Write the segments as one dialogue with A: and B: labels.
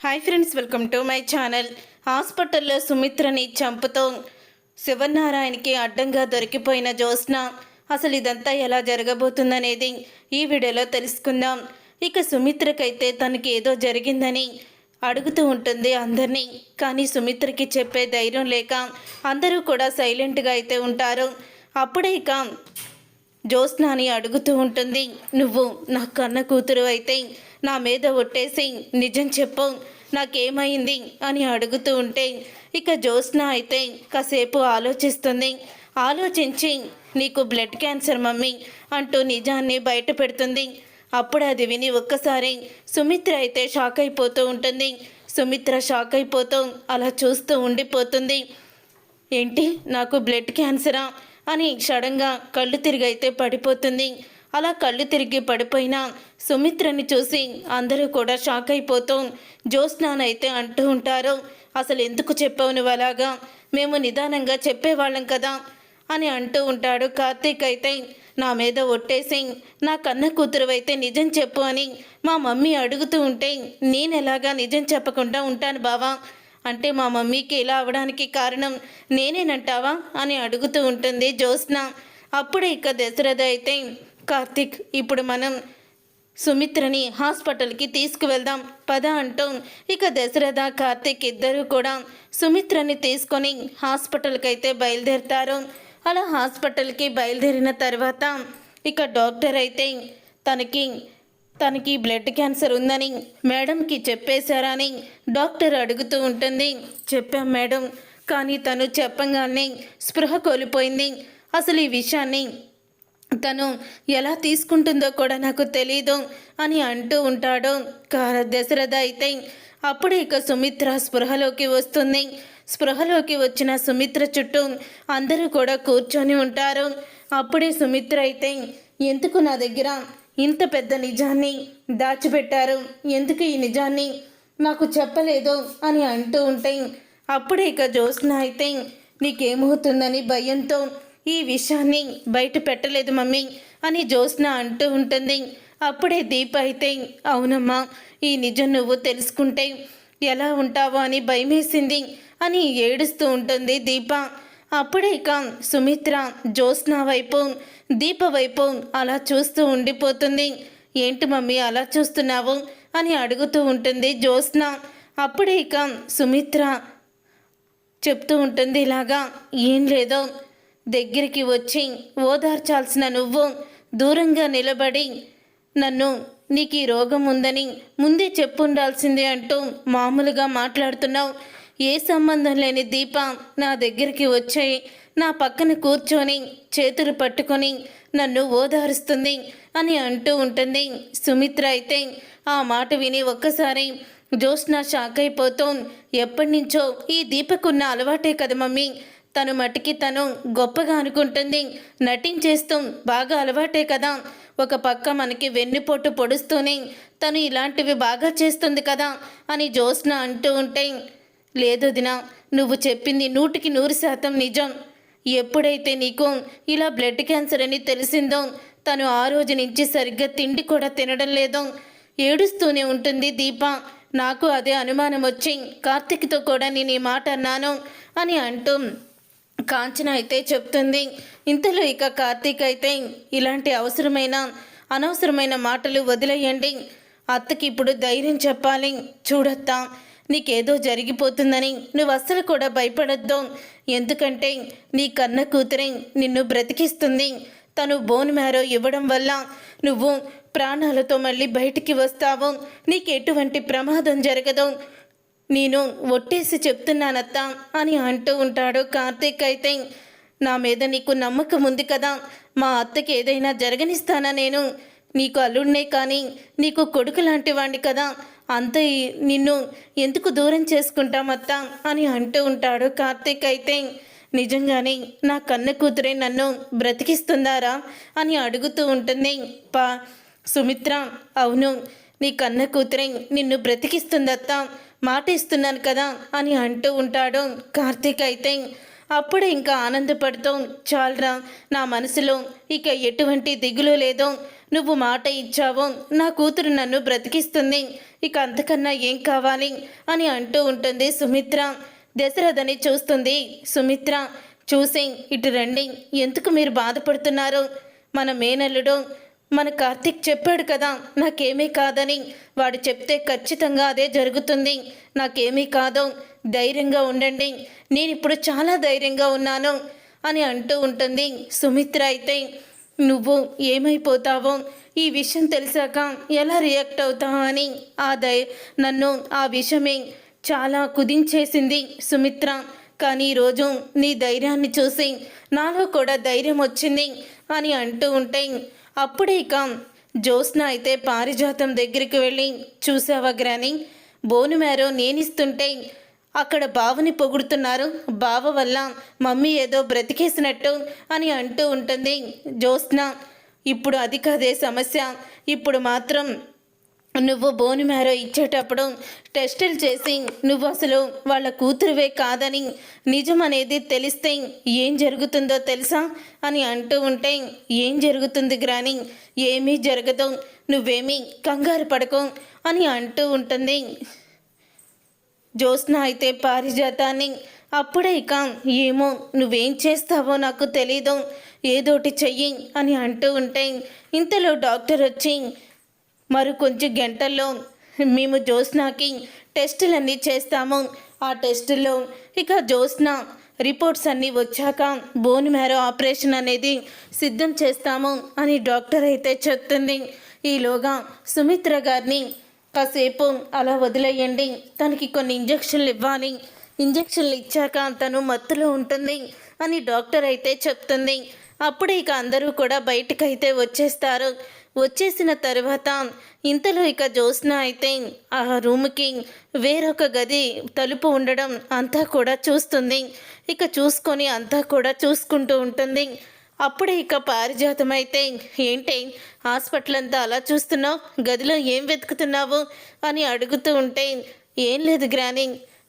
A: Hi friends welcome to my channel. హాస్పిటల్లో సుమిత్రని చంపుతో శివనారాయణకి అడ్డంగా దొరికిపోయిన జ్యోత్స్న అసలు ఇదంతా ఎలా జరగబోతుందనేది ఈ వీడియోలో తెలుసుకుందాం. ఇక సుమిత్రకైతే తనకి ఏదో జరిగిందని అడుగుతూ ఉంటుంది అందరినీ. కానీ సుమిత్రకి చెప్పే ధైర్యం లేక అందరూ కూడా సైలెంట్గా అయితే ఉంటారు. అప్పుడే ఇక జ్యోత్స్నాని అడుగుతూ ఉంటుంది నువ్వు నా కన్న కూతురు అయితే నా మీద ఒట్టేసి నిజం చెప్పు నాకేమైంది? అని అడుగుతూ ఉంటే ఇక జ్యోత్స్న అయితే కాసేపు ఆలోచిస్తుంది. ఆలోచించి నీకు బ్లడ్ క్యాన్సర్ మమ్మీ అంటూ నిజాన్ని బయట పెడుతుంది. అప్పుడు అది విని ఒక్కసారి సుమిత్ర అయితే షాక్ అయిపోతూ ఉంటుంది. సుమిత్ర షాక్ అయిపోతూ అలా చూస్తూ ఉండిపోతుంది. ఏంటి నాకు బ్లడ్ క్యాన్సరా? అని సడన్గా కళ్ళు తిరిగి అయితే పడిపోతుంది. అలా కళ్ళు తిరిగి పడిపోయిన సుమిత్రని చూసి అందరూ కూడా షాక్ అయిపోతాం జ్యోత్స్నానైతే అంటూ ఉంటారు. అసలు ఎందుకు చెప్పావు నువ్వు అలాగా? మేము నిదానంగా చెప్పేవాళ్ళం కదా అని అంటూ ఉంటాడు కార్తీక్ అయితే. నా మీద ఒట్టేసి నా కన్న కూతురు అయితే నిజం చెప్పు అని మా మమ్మీ అడుగుతూ ఉంటే నేను ఎలాగా నిజం చెప్పకుండా ఉంటాను బావా? అంటే మా మమ్మీకి ఇలా అవడానికి కారణం నేనేనంటావా? అని అడుగుతూ ఉంటుంది జ్యోత్స్న అప్పుడే ఇక దశరథ అయితే కార్తిక్ ఇప్పుడు మనం సుమిత్రని హాస్పిటల్కి తీసుకువెళ్దాం. పద అంటూ ఇక దశరథ కార్తిక్ ఇద్దరు కూడా సుమిత్రని తీసుకొని హాస్పిటల్కి అయితే బయలుదేరుతారు. అలా హాస్పిటల్కి బయలుదేరిన తర్వాత ఇక డాక్టర్ అయితే తనకి తనకి బ్లడ్ క్యాన్సర్ ఉందని మేడంకి చెప్పేశారని డాక్టర్ అడుగుతూ ఉంటుంది. చెప్పాం మేడం కానీ తను చెప్పంగానే స్పృహ కోల్పోయింది. అసలు ఈ విషయాన్ని తను ఎలా తీసుకుంటుందో కూడా నాకు తెలీదు అని అంటూ ఉంటాడు. కార దశరథ అయితే అప్పుడే ఇక సుమిత్ర స్పృహలోకి వస్తుంది. స్పృహలోకి వచ్చిన సుమిత్ర చుట్టూ అందరూ కూడా కూర్చొని ఉంటారు. అప్పుడే సుమిత్ర అయితే ఎందుకు నా దగ్గర ఇంత పెద్ద నిజాన్ని దాచిపెట్టారు? ఎందుకు ఈ నిజాన్ని నాకు చెప్పలేదు? అని అంటూ ఉంటే అప్పుడే ఇక జ్యోత్స్న అయితే నీకేమవుతుందని భయంతో ఈ విషయాన్ని బయట పెట్టలేదు మమ్మీ అని జ్యోత్స్న అంటూ ఉంటుంది. అప్పుడే దీప అయితే అవునమ్మా ఈ నిజం నువ్వు తెలుసుకుంటే ఎలా ఉంటావో అని భయమేసింది అని ఏడుస్తూ ఉంటుంది దీప. అప్పుడే ఇక సుమిత్ర జ్యోత్స్న వైపు దీప వైపు అలా చూస్తూ ఉండిపోతుంది. ఏంటి మమ్మీ అలా చూస్తున్నావు అని అడుగుతూ ఉంటుంది జ్యోత్స్న. అప్పుడే ఇక సుమిత్ర చెప్తూ ఉంటుంది ఇలాగా ఏం లేదో. దగ్గరికి వచ్చి ఓదార్చాల్సిన నువ్వు దూరంగా నిలబడి నన్ను నీకు ఈ రోగం ఉందని ముందే చెప్పుండాల్సిందే అంటూ మామూలుగా మాట్లాడుతున్నావు. ఏ సంబంధం లేని దీప నా దగ్గరికి వచ్చాయి నా పక్కన కూర్చొని చేతులు పట్టుకొని నన్ను ఓదారుస్తుంది అని అంటూ ఉంటుంది. సుమిత్ర అయితే ఆ మాట విని ఒక్కసారి జ్యోత్స్న షాక్ అయిపోతూ ఎప్పటి నుంచో ఈ దీపకున్న అలవాటే కదా మమ్మీ. తను మటుకి తను గొప్పగా అనుకుంటుంది. నటించేస్తూ బాగా అలవాటే కదా. ఒక పక్క మనకి వెన్నుపోటు పొడుస్తూనే తను ఇలాంటివి బాగా చేస్తుంది కదా అని జ్యోత్స్న అంటూ ఉంటే లేదు దినా నువ్వు చెప్పింది నూటికి నూరు శాతం నిజం. ఎప్పుడైతే నీకు ఇలా బ్లడ్ క్యాన్సర్ అని తెలిసిందో తను ఆ రోజు నుంచి సరిగ్గా తిండి కూడా తినడం లేదో. ఏడుస్తూనే ఉంటుంది దీప. నాకు అదే అనుమానం వచ్చి కార్తిక్తో కూడా నేను ఈ మాట అన్నాను అని అంటూ కాంచన అయితే చెప్తుంది. ఇంతలో ఇక కార్తీక్ అయితే ఇలాంటి అవసరమైన అనవసరమైన మాటలు వదిలేయండి. అత్తకి ఇప్పుడు ధైర్యం చెప్పాలి. చూడత్తా నీకేదో జరిగిపోతుందని నువ్వు అస్సలు కూడా భయపడద్దు. ఎందుకంటే నీ కన్న కూతురి నిన్ను బ్రతికిస్తుంది. తను బోన్ మ్యారో ఇవ్వడం వల్ల నువ్వు ప్రాణాలతో మళ్ళీ బయటికి వస్తావు. నీకు ఎటువంటి ప్రమాదం జరగదు. నేను ఒట్టేసి చెప్తున్నానత్తా అని అంటూ ఉంటాడు. కార్తీక్ అయితే నా మీద నీకు నమ్మకం ఉంది కదా. మా అత్తకి ఏదైనా జరగనిస్తానా నేను? నీకు అల్లుడినే కానీ నీకు కొడుకు లాంటి వాడిని కదా. అంత నిన్ను ఎందుకు దూరం చేసుకుంటామత్తా అని అంటూ ఉంటాడు. కార్తీక్ అయితే నిజంగానే నా కన్న కూతురే నన్ను బ్రతికిస్తుందారా అని అడుగుతూ ఉంటుంది. పా సుమిత్ర అవును నీ కన్న కూతురే నిన్ను బ్రతికిస్తుందత్తా. మాట ఇస్తున్నాను కదా అని అంటూ ఉంటాడు. కార్తీక్ అయితే అప్పుడు ఇంకా ఆనందపడుతూ చాలరా నా మనసులో ఇక ఎటువంటి దిగులు లేదో. నువ్వు మాట ఇచ్చావో. నా కూతురు నన్ను బ్రతికిస్తుంది. ఇక అంతకన్నా ఏం కావాలి అని అంటూ ఉంటుంది సుమిత్ర. దశరథని చూస్తుంది. సుమిత్ర చూసి ఇటు రండి. ఎందుకు మీరు బాధపడుతున్నారు? మన మేనల్లుడు మన కార్తీక్ చెప్పాడు కదా నాకేమీ కాదని. వాడు చెప్తే ఖచ్చితంగా అదే జరుగుతుంది. నాకేమీ కాదు ధైర్యంగా ఉండండి. నేను ఇప్పుడు చాలా ధైర్యంగా ఉన్నాను అని అంటూ ఉంటుంది సుమిత్ర అయితే. నువ్వు ఏమైపోతావో ఈ విషయం తెలిసాక ఎలా రియాక్ట్ అవుతావు అని ఆ దై నన్ను ఆ విషయమే చాలా కుదించేసింది సుమిత్ర. కానీ ఈరోజు నీ ధైర్యాన్ని చూసి నాలో కూడా ధైర్యం వచ్చింది అని అంటూ ఉంటే అప్పుడే ఇక జ్యోత్స్న అయితే పారిజాతం దగ్గరికి వెళ్ళి చూసావా గ్రాని? బోను మేరో నేనిస్తుంటే అక్కడ బావని పొగుడుతున్నారు. బావ వల్ల మమ్మీ ఏదో బ్రతికేసినట్టు అని అంటూ ఉంటుంది జ్యోత్స్న. ఇప్పుడు అది కాదే సమస్య. ఇప్పుడు మాత్రం నువ్వు బోని మేరో ఇచ్చేటప్పుడు టెస్టులు చేసి నువ్వు అసలు వాళ్ళ కూతురువే కాదని నిజం అనేది తెలిస్తే ఏం జరుగుతుందో తెలుసా అని అంటూ ఉంటే ఏం జరుగుతుంది గ్రాని? ఏమీ జరగదు. నువ్వేమీ కంగారు పడకు అని అంటూ ఉంటుంది. జ్యోత్స్న అయితే పారిజాతాన్ని అప్పుడే ఇక ఏమో నువ్వేం చేస్తావో నాకు తెలీదు. ఏదోటి చెయ్యి అని అంటూ ఉంటే ఇంతలో డాక్టర్ వచ్చి మరి కొంచెం గంటల్లో మేము జ్యోత్స్నాకి టెస్టులన్నీ చేస్తాము. ఆ టెస్టులో ఇక జ్యోత్స్న రిపోర్ట్స్ అన్నీ వచ్చాక బోన్ మ్యారో ఆపరేషన్ అనేది సిద్ధం చేస్తాము అని డాక్టర్ అయితే చెప్తుంది. ఈలోగా సుమిత్ర గారిని కాసేపు అలా వదిలేయండి. తనకి కొన్ని ఇంజక్షన్లు ఇవ్వాలి. ఇంజక్షన్లు ఇచ్చాక తను మత్తులో ఉంటుంది అని డాక్టర్ అయితే చెప్తుంది. అప్పుడు ఇక అందరూ కూడా బయటకైతే వచ్చేస్తారు. వచ్చేసిన తర్వాత ఇంతలో ఇక జ్యోత్స్న అయితే ఆ రూమ్కి వేరొక గది తలుపు ఉండడం అంతా కూడా చూస్తుంది. ఇక చూసుకొని అంతా కూడా చూసుకుంటూ ఉంటుంది. అప్పుడే ఇక పారిజాతం అయితే ఏంటి? హాస్పిటల్ అంతా అలా చూస్తున్నావు? గదిలో ఏం వెతుకుతున్నావు? అని అడుగుతూ ఉంటే ఏం లేదు గ్రాని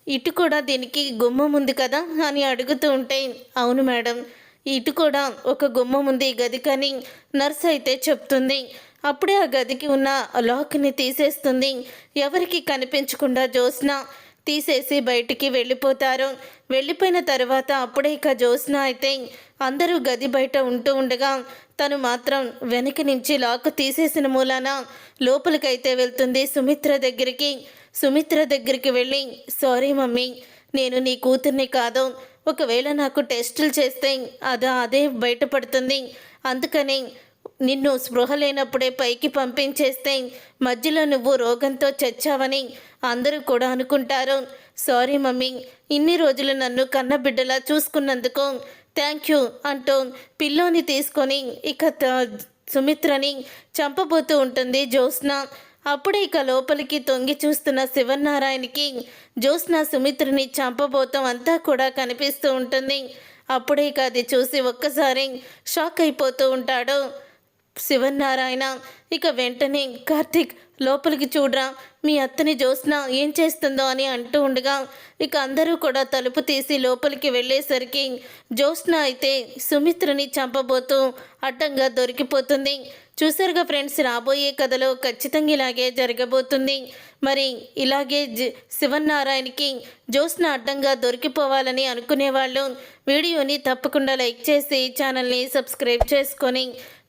A: ఇటు కూడా దీనికి గుమ్మం ఉంది కదా అని అడుగుతూ ఉంటే అవును మేడం. ఇటు కూడా ఒక గుమ్మం ఉంది గది కానీ నర్స్ అయితే చెప్తుంది. అప్పుడే ఆ గదికి ఉన్న లాక్ని తీసేస్తుంది. ఎవరికి కనిపించకుండా జ్యోత్స్న తీసేసి బయటికి వెళ్ళిపోతారు. వెళ్ళిపోయిన తర్వాత అప్పుడే ఇక జోస్న అయితే అందరూ గది బయట ఉంటూ ఉండగా తను మాత్రం వెనక నుంచి లాక్ తీసేసిన మూలాన లోపలికైతే వెళ్తుంది సుమిత్ర దగ్గరికి. సుమిత్ర దగ్గరికి వెళ్ళి సారీ మమ్మీ నేను నీ కూతుర్ని కాదు. ఒకవేళ నాకు టెస్టులు చేస్తే అదా అదే బయటపడుతుంది. అందుకని నిన్ను స్పృహ లేనప్పుడే పైకి పంపించేస్తే మధ్యలో నువ్వు రోగంతో చచ్చావని అందరూ కూడా అనుకుంటారు. సారీ మమ్మీ ఇన్ని రోజులు నన్ను కన్నబిడ్డలా చూసుకున్నందుకు థ్యాంక్ యూ అంటూ పిల్లోని తీసుకొని ఇక త- సుమిత్రని చంపబోతూ ఉంటుంది జ్యోత్స్న. అప్పుడే ఇక లోపలికి తొంగి చూస్తున్న శివనారాయణకి జ్యోత్స్న సుమిత్రిని చంపబోతం అంతా కూడా కనిపిస్తూ ఉంటుంది. అప్పుడే ఇక అది చూసి ఒక్కసారి షాక్ అయిపోతూ ఉంటాడు. శివనారాయణ. ఇక వెంటనే కార్తీక్ లోపలికి చూడరా మీ అత్తని జ్యోత్స్న ఏం చేస్తుందో అని అంటూ ఉండగా ఇక అందరూ కూడా తలుపు తీసి లోపలికి వెళ్ళేసరికి జ్యోత్స్న అయితే సుమిత్రని చంపబోతూ అడ్డంగా దొరికిపోతుంది. చూసారుగా ఫ్రెండ్స్ రాబోయే కథలో ఖచ్చితంగా ఇలాగే జరగబోతుంది. మరి ఇలాగే శివన్నారాయణకి శివనారాయణకి అడ్డంగా దొరికిపోవాలని అనుకునేవాళ్ళు వీడియోని తప్పకుండా లైక్ చేసి ఛానల్ని సబ్స్క్రైబ్ చేసుకొని